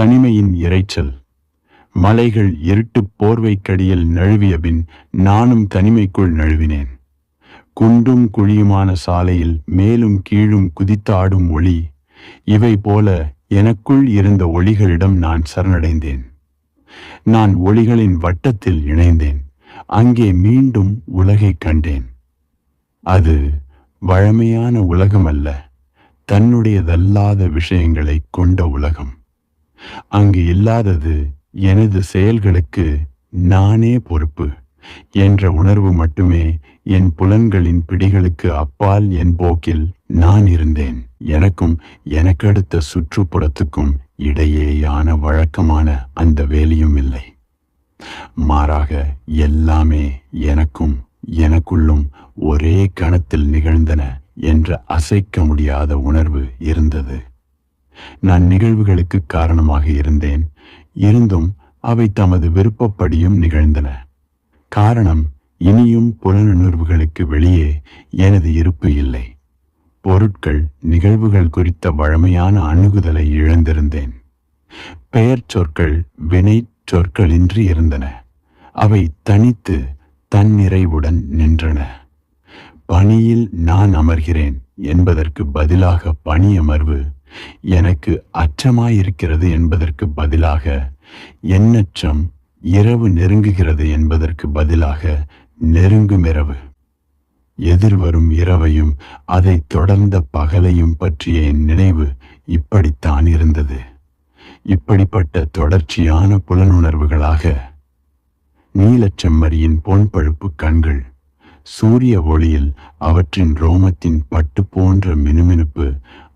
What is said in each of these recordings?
தனிமையின் இரைச்சல். மலைகள் இருட்டு போர்வைக்கடியில் நழுவிய பின் நானும் தனிமைக்குள் நழுவினேன். குண்டும் குழியுமான சாலையில் மேலும் கீழும் குதித்தாடும் ஒளி. இவை போல எனக்குள் இருந்த ஒளிகளிடம் நான் சரணடைந்தேன். நான் ஒளிகளின் வட்டத்தில் இணைந்தேன். அங்கே மீண்டும் உலகைக் கண்டேன். அது வழமையான உலகம் அல்ல தன்னுடையதல்லாத விஷயங்களை கொண்ட உலகம். அங்கு இல்லாதது எனது செயல்களுக்கு நானே பொறுப்பு என்ற உணர்வு மட்டுமே என் புலன்களின் பிடிகளுக்கு அப்பால் என் போக்கில் நான் இருந்தேன். எனக்கும் எனக்கடுத்த சுற்றுப்புறத்துக்கும் இடையேயான வழக்கமான அந்த வேலையும் இல்லை. மாறாக எல்லாமே எனக்கும் எனக்குள்ளும் ஒரே கணத்தில் நிகழ்ந்தன என்ற அசைக்க முடியாத உணர்வு இருந்தது. நான் நிகழ்வுகளுக்கு காரணமாக இருந்தேன். இருந்தும் அவை தமது விருப்பப்படியும் நிகழ்ந்தன. காரணம் இனியும் புலனுணர்வுகளுக்கு வெளியே எனது இருப்பு இல்லை. பொருட்கள் நிகழ்வுகள் குறித்த வழமையான அணுகுதலை இழந்திருந்தேன். பெயர் சொற்கள் வினை சொற்களின்றி இருந்தன. அவை தனித்து தன்னிறைவுடன் நின்றன. பணியில் நான் அமர்கிறேன் என்பதற்கு பதிலாக பணி அமர்வு எனக்கு அச்சமாயிருக்கிறது என்பதற்கு பதிலாக எண்ணற்றம் இரவு நெருங்குகிறது என்பதற்கு பதிலாக நெருங்கும் இரவு எதிர்வரும் இரவையும் அதை தொடர்ந்த பகலையும் பற்றிய என் நினைவு இப்படித்தான் இருந்தது. இப்படிப்பட்ட தொடர்ச்சியான புலனுணர்வுகளாக நீலச்செம்மறியின் பொன்பழுப்பு கண்கள் சூரிய ஒளியில் அவற்றின் ரோமத்தின் பட்டு போன்ற மினுமினுப்பு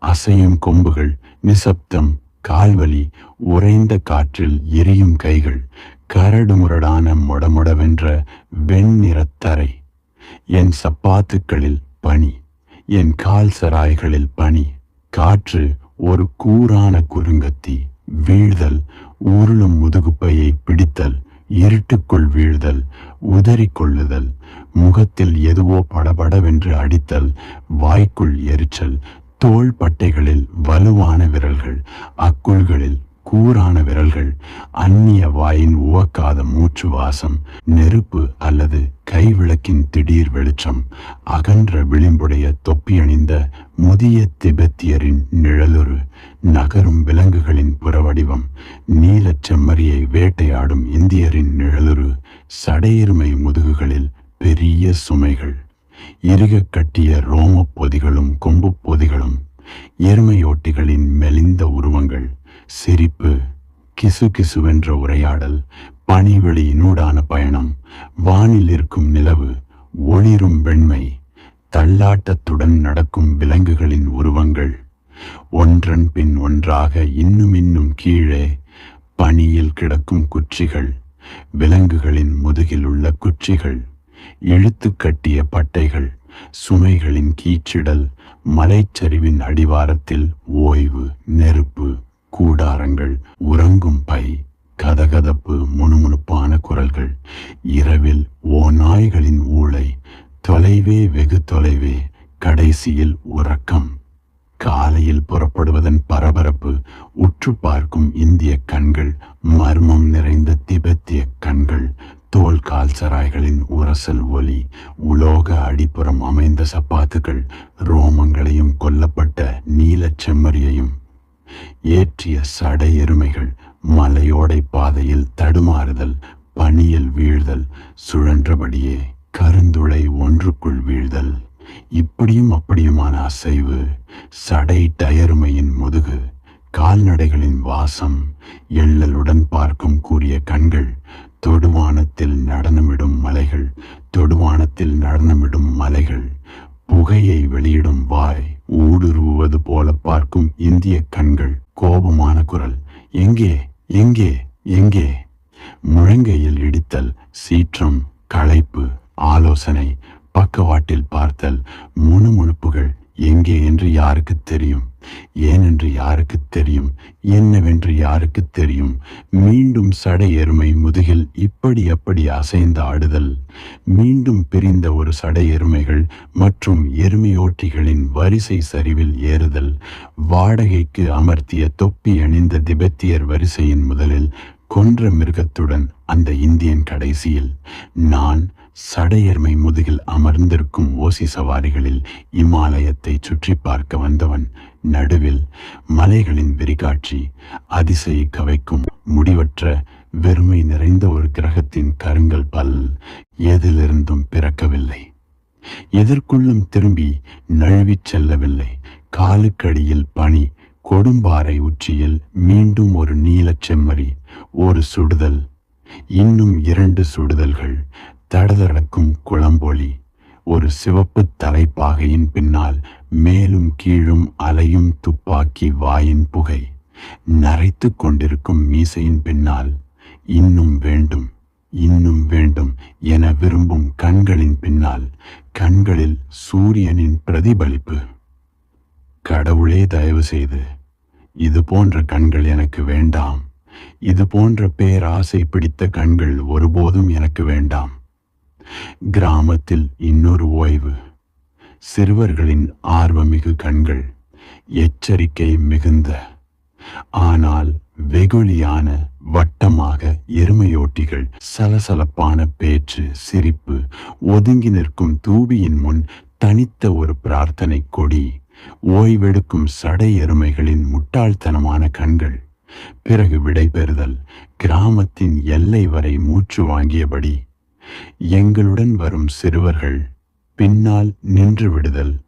அசையும் கொம்புகள் நிசப்தம் கால்வலி உறைந்த காற்றில் எரியும் கைகள் கரடுமுரடான முடமுடவென்ற வெண்ணிறத்தரை என் சப்பாத்துக்களில் பனி என் கால் சராய்களில் பனி காற்று ஒரு கூரான குறுங்கத்தி வீழ்தல் உருளும் முதுகுப்பையை பிடித்தல் இருட்டுக்குள் வீழ்தல் உதறி கொள்ளுதல் முகத்தில் எதுவோ படபடவென்று அடித்தல் வாய்க்குள் எரிச்சல் தோள் பட்டைகளில் வலுவான விரல்கள் அக்குள்களில் கூரான விரல்கள் அந்நிய வாயின் உவக்காத மூச்சு வாசம் நெருப்பு அல்லது கைவிளக்கின் திடீர் வெளிச்சம் அகன்ற விளிம்புடைய தொப்பி அணிந்த முதிய திபெத்தியரின் நிழலுரு நகரும் விலங்குகளின் புறவடிவம் நீலச் செம்மறியை வேட்டையாடும் இந்தியரின் நிழலுரு சடையெருமை முதுகுகளில் பெரிய சுமைகள். இறுகக் கட்டிய ரோமப் பொதிகளும் கொம்புப் பொதிகளும் எருமையோட்டிகளின் மெலிந்த உருவங்கள் சிரிப்பு கிசு கிசுவென்ற உரையாடல் நூடான பயணம் வானில் இருக்கும் நிலவு ஒளிரும் வெண்மை தள்ளாட்டத்துடன் நடக்கும் விலங்குகளின் உருவங்கள் ஒன்றன் பின் ஒன்றாக இன்னும் இன்னும் கீழே பனியில் கிடக்கும் குச்சிகள் விலங்குகளின் முதுகில் உள்ள குச்சிகள். இழுத்து கட்டிய பட்டைகள் சுமைகளின் கீச்சிடல் மலைச்சரிவின் அடிவாரத்தில் ஓய்வு நெருப்பு கூடாரங்கள் உறங்கும் பை கதகதப்பு முணுமுணுப்பான குரல்கள் இரவில் ஓ நாய்களின் ஊளை தொலைவே வெகு தொலைவே கடைசியில் உறக்கம். காலையில் புறப்படுவதன் பரபரப்பு உற்று பார்க்கும் இந்திய கண்கள் மர்மம் நிறைந்த திபெத்திய கண்கள் தோல் கால் சராய்களின் உரசல் ஒலி உலோக அடிப்புறம் அமைந்த சப்பாத்துகள் ரோமங்களையும் கொல்லப்பட்ட நீலச் செம்மறியையும் ஏற்றிய சடை எருமைகள் மலையோடை பாதையில் தடுமாறுதல் பனியில் வீழ்தல் சுழன்றபடியே கருந்துளை ஒன்றுக்குள் வீழ்தல். இப்படியும் அப்படியுமான அசைவு சடை டயருமையின் முதுகு கால்நடைகளின் வாசம் எள்ளலுடன் பார்க்கும் கூறிய கண்கள் தொடுவானத்தில் நடனமிடும் மலைகள் தொடுவானத்தில் நடனமிடும் மலைகள் புகையை வெளியிடும் வாய் ஊடுருவுவது போல பார்க்கும் இந்திய கண்கள் கோபமான குரல் எங்கே எங்கே எங்கே? முழங்கையில் இடித்தல் சீற்றம் களைப்பு ஆலோசனை பக்கவாட்டில் பார்த்தல் முணுமுணுப்புகள் எங்கே என்று யாருக்கு தெரியும்? ஏனென்று யாருக்கு தெரியும்? என்னவென்று யாருக்கு தெரியும்? மீண்டும் சடை எருமை முதுகில் இப்படி அப்படி அசைந்த ஆடுதல். மீண்டும் பிரிந்த ஒரு சடை எருமைகள் மற்றும் எருமையோட்டிகளின் வரிசை சரிவில் ஏறுதல். வாடகைக்கு அமர்த்திய தொப்பி அணிந்த திபெத்தியர் வரிசையின் முதலில் கொன்ற மிருகத்துடன் அந்த இந்தியன் கடைசியில் நான் சடையர்மை முதுகில் அமர்ந்திருக்கும் ஓசி சவாரிகளில் இமாலயத்தை சுற்றி பார்க்க வந்தவன் நடுவில் மலைகளின் விரிகாட்சி அதிசய கவைக்கும் முடிவற்ற வெறுமை நிறைந்த ஒரு கிரகத்தின் கருங்கல் பல் எதிலிருந்தும் பிறக்கவில்லை. எதற்குள்ளும் திரும்பி நழுவிச் செல்லவில்லை. காலுக்கடியில் பனி கொடும்பாறை உச்சியில் மீண்டும் ஒரு நீலச் செம்மறி ஒரு சுடுதல் இன்னும் இரண்டு சுடுதல்கள் தடதடக்கும் குளம்பொலி ஒரு சிவப்பு தலைப்பாகையின் பின்னால் மேலும் கீழும் அலையும் துப்பாக்கி வாயின் புகை. நரைத்து கொண்டிருக்கும் மீசையின் பின்னால் இன்னும் வேண்டும் இன்னும் வேண்டும் என விரும்பும் கண்களின் பின்னால் கண்களில் சூரியனின் பிரதிபலிப்பு. கடவுளே தயவு செய்து இது போன்ற கண்கள் எனக்கு வேண்டாம். இது போன்ற பேராசை பிடித்த கண்கள் ஒருபோதும் எனக்கு வேண்டாம். கிராமத்தில் இன்னொரு ஓய்வு. சிறுவர்களின் ஆர்வமிகு கண்கள் எச்சரிக்கை மிகுந்த. ஆனால் வெகுளியான வட்டமாக எருமையோட்டிகள் சலசலப்பான பேச்சு சிரிப்பு ஒதுங்கி நிற்கும் தூபியின் முன் தனித்த ஒரு பிரார்த்தனை கொடி ஓய்வெடுக்கும் சடை எருமைகளின் முட்டாள்தனமான கண்கள். பிறகு விடைபெறுதல் கிராமத்தின் எல்லை வரை மூச்சு வாங்கியபடி எங்களுடன் வரும் சிறுவர்கள் பின்னால் நின்று விடுதல்.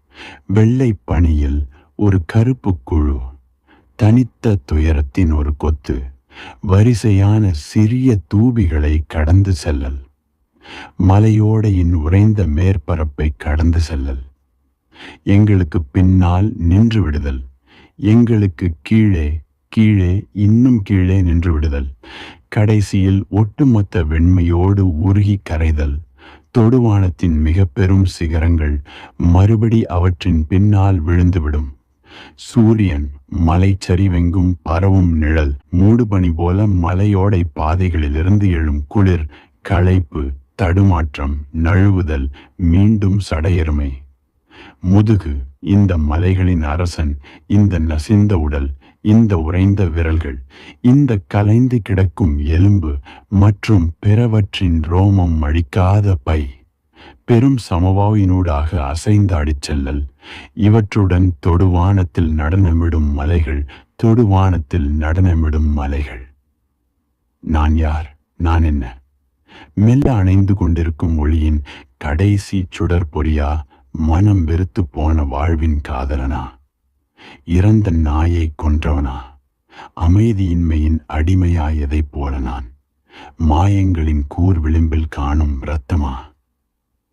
வெள்ளை பணியில் ஒரு கருப்பு குழு தனித்த துயரத்தின் ஒரு கொத்து வரிசையான சிறிய தூபிகளை கடந்து செல்லல். மலையோடையின் உறைந்த மேற்பரப்பை கடந்து செல்லல். எங்களுக்கு பின்னால் நின்று விடுதல். எங்களுக்கு கீழே கீழே இன்னும் கீழே நின்று விடுதல். கடைசியில் ஒட்டுமொத்த வெண்மையோடு உருகி கரைதல். தொடுவானத்தின் மிக பெரும் சிகரங்கள் மறுபடி அவற்றின் பின்னால் விழுந்துவிடும். சூரியன் மலைச்சரிவெங்கும் பரவும் நிழல் மூடுபனி போல மலையோடை பாதைகளிலிருந்து எழும் குளிர் களைப்பு தடுமாற்றம் நழுவுதல் மீண்டும் சடையெருமை. முதுகு இந்த மலைகளின் அரசன் இந்த நசிந்த உடல் இந்த உறைந்த விரல்கள் இந்த கலைந்து கிடக்கும் எலும்பு மற்றும் பிறவற்றின் ரோமம் அழிக்காத பை பெரும் சமவாவினூடாக அசைந்து அடிச்செல்லல் இவற்றுடன் தொடுவானத்தில் நடனமிடும் மலைகள் தொடுவானத்தில் நடனமிடும் மலைகள். நான் யார்? நான் என்ன? மெல்ல அணைந்து கொண்டிருக்கும் ஒளியின் கடைசி சுடர் பொறியா மனம் வெறுத்து போன வாழ்வின் காதலனா? இறந்த நாயை கொன்றவனா? அமைதியின்மையின் அடிமையாயதைப் போல நான். மாயங்களின் கூர் விளிம்பில் காணும் இரத்தமா?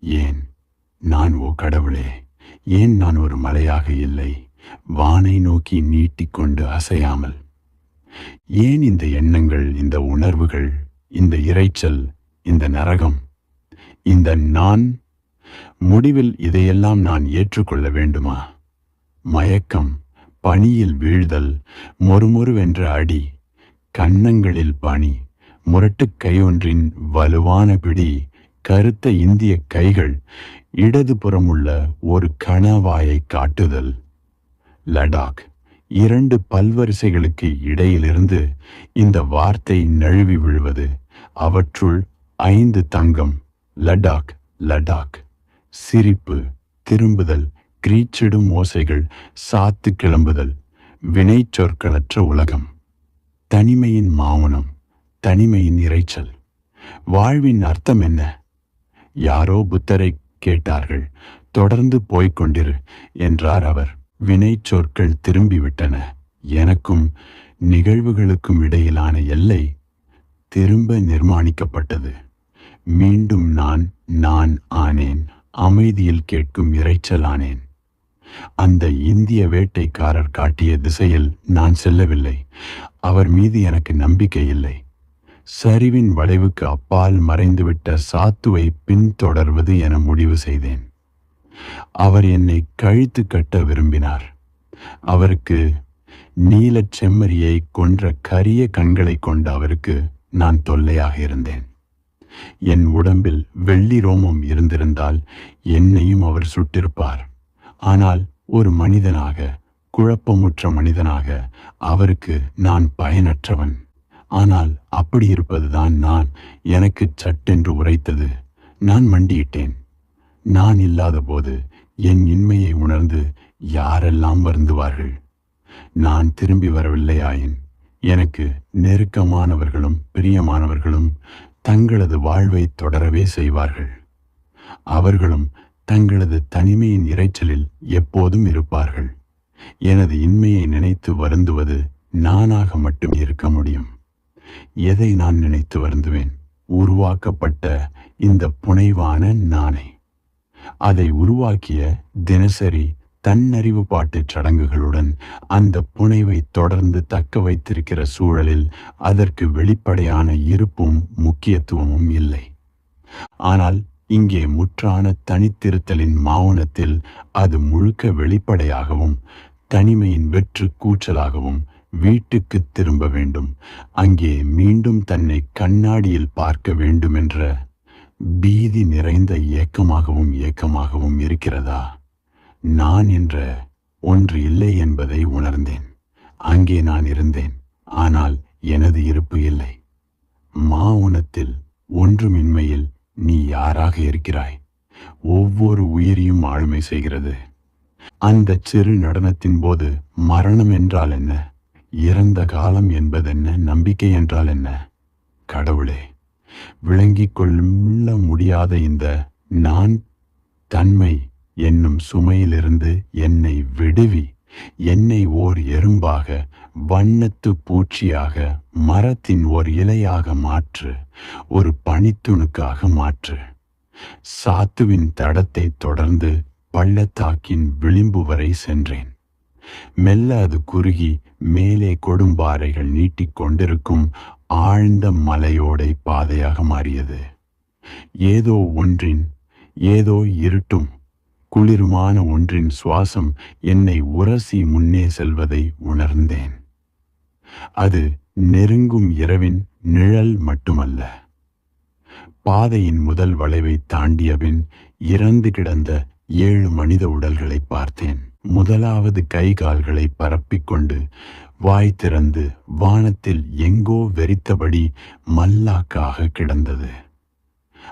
ஏன்? நான் ஓ கடவுளே ஏன் நான் ஒரு மலையாக இல்லை? வானை நோக்கி நீட்டிக்கொண்டு அசையாமல். ஏன் இந்த எண்ணங்கள் இந்த உணர்வுகள் இந்த இரைச்சல் இந்த நரகம்? இந்த நான் முடிவில் இதையெல்லாம் நான் ஏற்றுக்கொள்ள வேண்டுமா? மயக்கம் பனியில் வீழ்தல் மொறுமொறுவென்ற அடி கன்னங்களில் பனி முரட்டுக் கையொன்றின் வலுவான பிடி கருத்த இந்திய கைகள் இடதுபுறமுள்ள ஒரு கணவாயை காட்டுதல். லடாக் இரண்டு பல்வரிசைகளுக்கு இடையிலிருந்து இந்த வார்த்தை நழுவி விழுவது அவற்றுள் ஐந்து தங்கம். லடாக் லடாக் சிரிப்பு திரும்புதல் கிரீச்சிடும் ஓசைகள் சாத்து கிளம்புதல் வினை சொற்களற்ற உலகம். தனிமையின் மௌனம் தனிமையின் இரைச்சல் வாழ்வின் அர்த்தம் என்ன? யாரோ புத்தரை கேட்டார்கள் தொடர்ந்து போய்க் கொண்டிரு என்றார் அவர். வினை சொற்கள் திரும்பிவிட்டன. எனக்கும் நிகழ்வுகளுக்கும் இடையிலான எல்லை திரும்ப நிர்மாணிக்கப்பட்டது. மீண்டும் நான் நான் ஆனேன். அமைதியில் கேட்கும் இரைச்சலானேன் அந்த இந்திய வேட்டைக்காரர் காட்டிய திசையில் நான் செல்லவில்லை. அவர் மீது எனக்கு நம்பிக்கை இல்லை. சரிவின் வளைவுக்கு அப்பால் மறைந்துவிட்ட சாத்துவை பின்தொடர்வது என முடிவு செய்தேன். அவர் என்னை கழித்து கட்ட விரும்பினார். அவருக்கு நீலச் செம்மறியை கொன்ற கரிய கண்களை கொண்ட அவருக்கு நான் தொல்லையாக இருந்தேன். என் உடம்பில் வெள்ளி ரோமம் இருந்திருந்தால் என்னையும் அவர் சுட்டிருப்பார். ஆனால் ஒரு மனிதனாக குழப்பமுற்ற மனிதனாக அவருக்கு நான் பயனற்றவன். ஆனால் அப்படி இருப்பதுதான் நான். எனக்கு சட்டென்று உரைத்தது. நான் மண்டியிட்டேன். நான் இல்லாத போது என் இன்மையை உணர்ந்து யாரெல்லாம் வருந்துவார்கள்? நான் திரும்பி வரவில்லையாயின் எனக்கு நெருக்கமானவர்களும் பிரியமானவர்களும் தங்களது வாழ்வை தொடரவே செய்வார்கள். அவர்களும் தங்களது தனிமையின் இரைச்சலில் எப்போதும் இருப்பார்கள். எனது இன்மையை நினைத்து வருந்துவது நானாக மட்டும் இருக்க முடியும். எதை நான் நினைத்து வருந்துவேன்? உருவாக்கப்பட்ட இந்த புனைவான நானே அதை உருவாக்கிய தினசரி தன்னறிவு பாட்டுச் சடங்குகளுடன் அந்த புனைவை தொடர்ந்து தக்க வைத்திருக்கிற சூழலில் அதற்கு வெளிப்படையான இருப்பும் முக்கியத்துவமும் இல்லை. ஆனால் இங்கே முற்றான தனித்திருத்தலின் மௌனத்தில் அது முழுக்க வெளிப்படையாகவும் தனிமையின் வெற்று கூச்சலாகவும் வீட்டுக்கு திரும்ப வேண்டும். அங்கே மீண்டும் தன்னை கண்ணாடியில் பார்க்க வேண்டும் என்ற பீதி நிறைந்த ஏக்கமாகவும் ஏக்கமாகவும் இருக்கிறதா? நான் என்ற ஒன்று இல்லை என்பதை உணர்ந்தேன். அங்கே நான் இருந்தேன் ஆனால் எனது இருப்பு இல்லை. மாவுனத்தில் ஒன்றுமின்மையில் நீ யாராக இருக்கிறாய்? ஒவ்வொரு உயிரையும் ஆளுமை செய்கிறது. அந்த சிறு நடனத்தின் போது மரணம் என்றால் என்ன? இறந்த காலம் என்பதென்ன நம்பிக்கை என்றால் என்ன? கடவுளே விளங்கிக் கொள்ள முடியாத இந்த நான் தன்மை என்னும் சுமையிலிருந்து என்னை விடுவி. என்னை ஓர் எறும்பாக வண்ணத்து பூச்சியாக மரத்தின் ஒரு இலையாக மாற்று ஒரு பனித்துணுக்காக மாற்று. சாத்துவின் தடத்தை தொடர்ந்து பள்ளத்தாக்கின் விளிம்பு வரை சென்றேன். மெல்ல அது குறுகி மேலே கொடும்பாறைகள் நீட்டிக் கொண்டிருக்கும் ஆழ்ந்த மலையோடை பாதையாக மாறியது. ஏதோ ஒன்றின் ஏதோ இருட்டும் குளிருமான ஒன்றின் சுவாசம் என்னை உரசி முன்னே செல்வதை உணர்ந்தேன். அது நெருங்கும் இரவின் நிழல் மட்டுமல்ல. பாதையின் முதல் வளைவை தாண்டியபின் இறந்து கிடந்த ஏழு மனித உடல்களை பார்த்தேன். முதலாவது கை கால்களை பரப்பிக்கொண்டு வாய் திறந்து வானத்தில் எங்கோ வெறித்தபடி மல்லாக்காக கிடந்தது.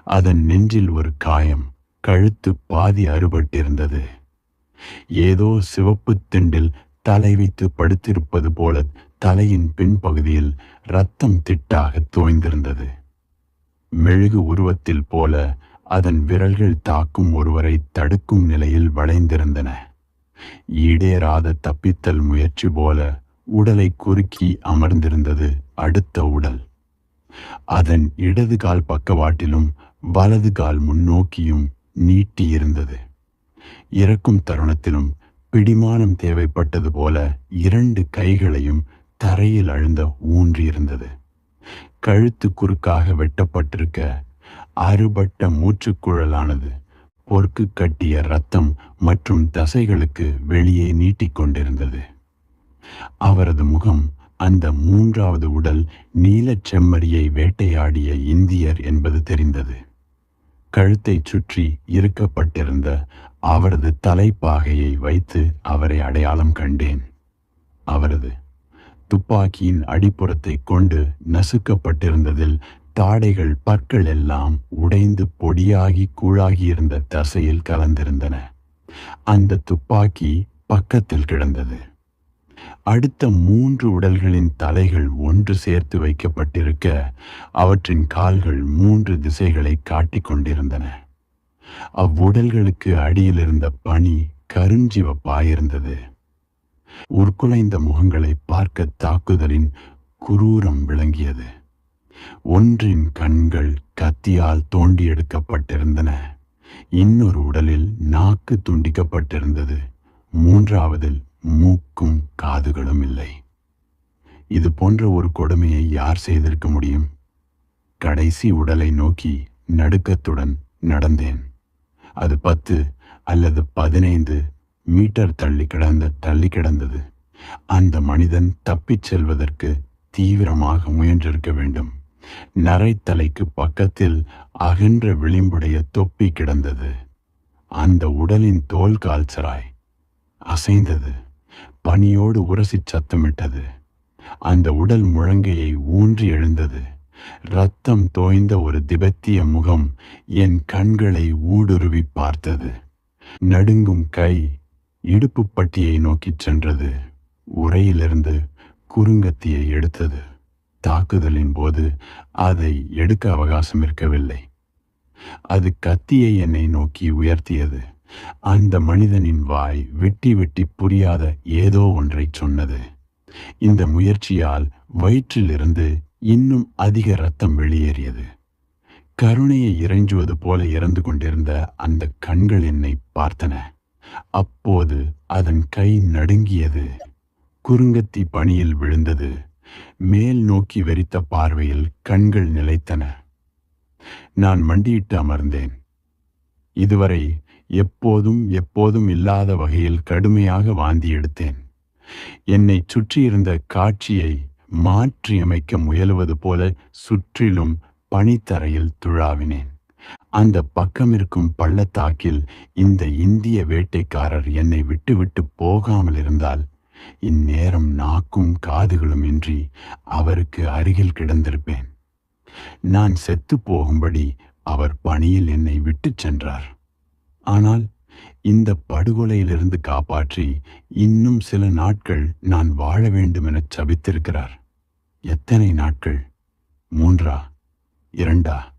அதன் நெஞ்சில் ஒரு காயம் கழுத்து பாதி அறுபட்டிருந்தது. ஏதோ சிவப்பு திண்டில் தலை வைத்து படுத்திருப்பது போல தலையின் பின்பகுதியில் ரத்தம் திட்டாக தோய்ந்திருந்தது. மெழுகு உருவத்தில் போல அதன் விரல்கள் தாக்கும் ஒருவரை தடுக்கும் நிலையில் வளைந்திருந்தன. ஈடேறாத தப்பித்தல் முயற்சி போல உடலை குறுக்கி அமர்ந்திருந்தது அடுத்த உடல். அதன் இடது கால் பக்கவாட்டிலும் வலது கால் முன்னோக்கியும் நீட்டியிருந்தது. இறக்கும் தருணத்திலும் பிடிமானம் தேவைப்பட்டது போல இரண்டு கைகளையும் தரையில் அழுந்த ஊன்றியிருந்தது கழுத்து குறுக்காக வெட்டப்பட்டிருக்க அறுபட்ட மூச்சுக்குழலானது பொறுக்கு கட்டிய ரத்தம் மற்றும் தசைகளுக்கு வெளியே நீட்டிக்கொண்டிருந்தது அவரது முகம் அந்த மூன்றாவது உடல் நீலச் செம்மறியை வேட்டையாடிய இந்தியர் என்பது தெரிந்தது. கழுத்தை சுற்றி இருக்கப்பட்டிருந்த அவரது தலைப்பாகையை வைத்து அவரை அடையாளம் கண்டேன். அவரது துப்பாக்கியின் அடிப்புறத்தை கொண்டு நசுக்கப்பட்டிருந்ததில் தாடைகள் பற்கள் எல்லாம் உடைந்து பொடியாகி கூழாகியிருந்த தசையில் கலந்திருந்தன. அந்த துப்பாக்கி பக்கத்தில் கிடந்தது. அடுத்த மூன்று உடல்களின் தலைகள் ஒன்று சேர்த்து வைக்கப்பட்டிருக்க அவற்றின் கால்கள் மூன்று திசைகளை காட்டிக் கொண்டிருந்தன. அவ்வுடல்களுக்கு அடியில் இருந்த பனி கருஞ்சிவப்பாயிருந்தது. உருக்குலைந்த முகங்களை பார்க்க தாக்குதலின் குரூரம் விளங்கியது. ஒன்றின் கண்கள் கத்தியால் தோண்டி எடுக்கப்பட்டிருந்தன இன்னொரு உடலில் நாக்கு துண்டிக்கப்பட்டிருந்தது. மூன்றாவதில் மூக்கும் காதுகளும் இல்லை. இது போன்ற ஒரு கொடுமையை யார் செய்திருக்க முடியும்? கடைசி உடலை நோக்கி நடுக்கத்துடன் நடந்தேன். அது பத்து அல்லது பதினைந்து மீட்டர் தள்ளி கிடந்த தள்ளி கிடந்தது. அந்த மனிதன் தப்பிச் செல்வதற்கு தீவிரமாக முயன்றிருக்க வேண்டும். நரைத்தலைக்கு பக்கத்தில் அகன்ற விளிம்புடைய தொப்பி கிடந்தது. அந்த உடலின் தோல் கால்சராய் அசைந்தது. பனியோடு உரசிச் சத்தமிட்டது. அந்த உடல் முழங்கையை ஊன்றி எழுந்தது. ரத்தம் தோய்ந்த ஒரு திபெத்திய முகம் என் கண்களை ஊடுருவி பார்த்தது. நடுங்கும் கை இடுப்பு பட்டியை நோக்கிச் சென்றது. உரையிலிருந்து குறுங்கத்தியை எடுத்தது. தாக்குதலின் போது அதை எடுக்க அவகாசம் இருக்கவில்லை. அது கத்தியை என்னை நோக்கி உயர்த்தியது. அந்த மனிதனின் வாய் வெட்டி வெட்டி புரியாத ஏதோ ஒன்றை சொன்னது. இந்த முயற்சியால் வயிற்றிலிருந்து இன்னும் அதிக ரத்தம் வெளியேறியது. கருணையை இறைஞ்சுவது போல இறந்து கொண்டிருந்த அந்த கண்கள் என்னை பார்த்தன. அப்போது அதன் கை நடுங்கியது. குறுங்கத்தி பணியில் விழுந்தது. மேல் நோக்கி வெறித்த பார்வையில் கண்கள் நிலைத்தன. நான் மண்டியிட்டு அமர்ந்தேன். இதுவரை எப்போதும் எப்போதும் இல்லாத வகையில் கடுமையாக வாந்தி எடுத்தேன். என்னை சுற்றியிருந்த காட்சியை மாற்றியமைக்க முயலுவது போல சுற்றிலும் பனித்தரையில் துழாவினேன். அந்த பக்கம் இருக்கும் பள்ளத்தாக்கில் இந்த இந்திய வேட்டைக்காரர் என்னை விட்டுவிட்டு போகாமல் இருந்தால் இந்நேரம் நாக்கும் காதுகளும் இன்றி அவருக்கு அருகில் கிடந்திருப்பேன். நான் செத்து போகும்படி அவர் பணியில் என்னை விட்டுச் சென்றார். ஆனால் இந்த படுகொலையிலிருந்து காப்பாற்றி இன்னும் சில நாட்கள் நான் வாழ வேண்டும் என சபித்திருக்கிறார். எத்தனை நாட்கள்? மூன்றா? இரண்டா?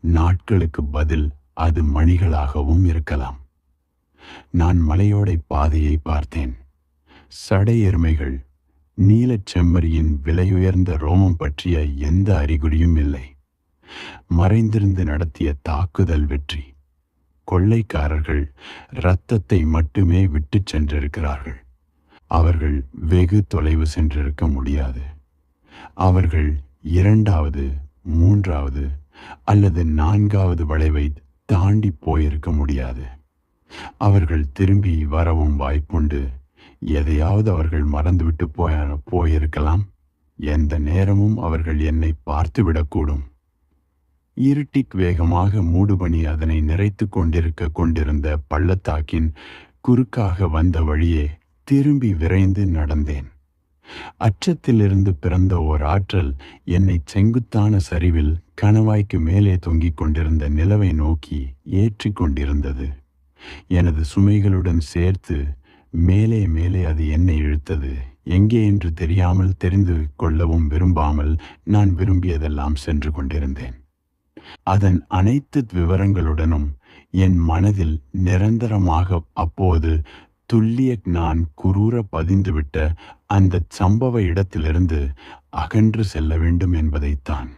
நாட்களுக்கு பதில் அது மணிகளாகவும் இருக்கலாம். நான் மலையோடை பாதையை பார்த்தேன். சடை எருமைகள் நீலச் செம்மறியின் விலையுயர்ந்த ரோமம் பற்றிய எந்த அறிகுறியும் இல்லை. மறைந்திருந்து நடத்திய தாக்குதல் வெற்றி. கொள்ளைக்காரர்கள் இரத்தத்தை மட்டுமே விட்டுச் சென்றிருக்கிறார்கள். அவர்கள் வெகு தொலைவு சென்றிருக்க முடியாது. அவர்கள் இரண்டாவது மூன்றாவது அல்லது நான்காவது வளைவை தாண்டி போயிருக்க முடியாது. அவர்கள் திரும்பி வரவும் வாய்ப்புண்டு. எதையாவது அவர்கள் மறந்துவிட்டு போய போயிருக்கலாம். எந்த நேரமும் அவர்கள் என்னை பார்த்து விடக்கூடும். இருட்டிக் வேகமாக மூடுபணி அதனை நிறைத்து கொண்டிருக்க கொண்டிருந்த பள்ளத்தாக்கின் குறுக்காக வந்த வழியே திரும்பி விரைந்து நடந்தேன். அச்சத்திலிருந்து பிறந்த ஓர் ஆற்றல் என்னை செங்குத்தான சரிவில் கணவாய்க்கு மேலே தொங்கிக் கொண்டிருந்த நிலவை நோக்கி ஏற்றி கொண்டிருந்தது. எனது சுமைகளுடன் சேர்த்து மேலே மேலே அது என்னை இழுத்தது. எங்கே என்று தெரியாமல் தெரிந்து கொள்ளவும் விரும்பாமல் நான் விரும்பியதெல்லாம் சென்று கொண்டிருந்தேன். அதன் அனைத்து விவரங்களுடனும் என் மனதில் நிரந்தரமாக அப்போது துல்லிய நான் குரூர பதிந்துவிட்ட அந்த சம்பவ இடத்திலிருந்து அகன்று செல்ல வேண்டும் என்பதைத்தான்.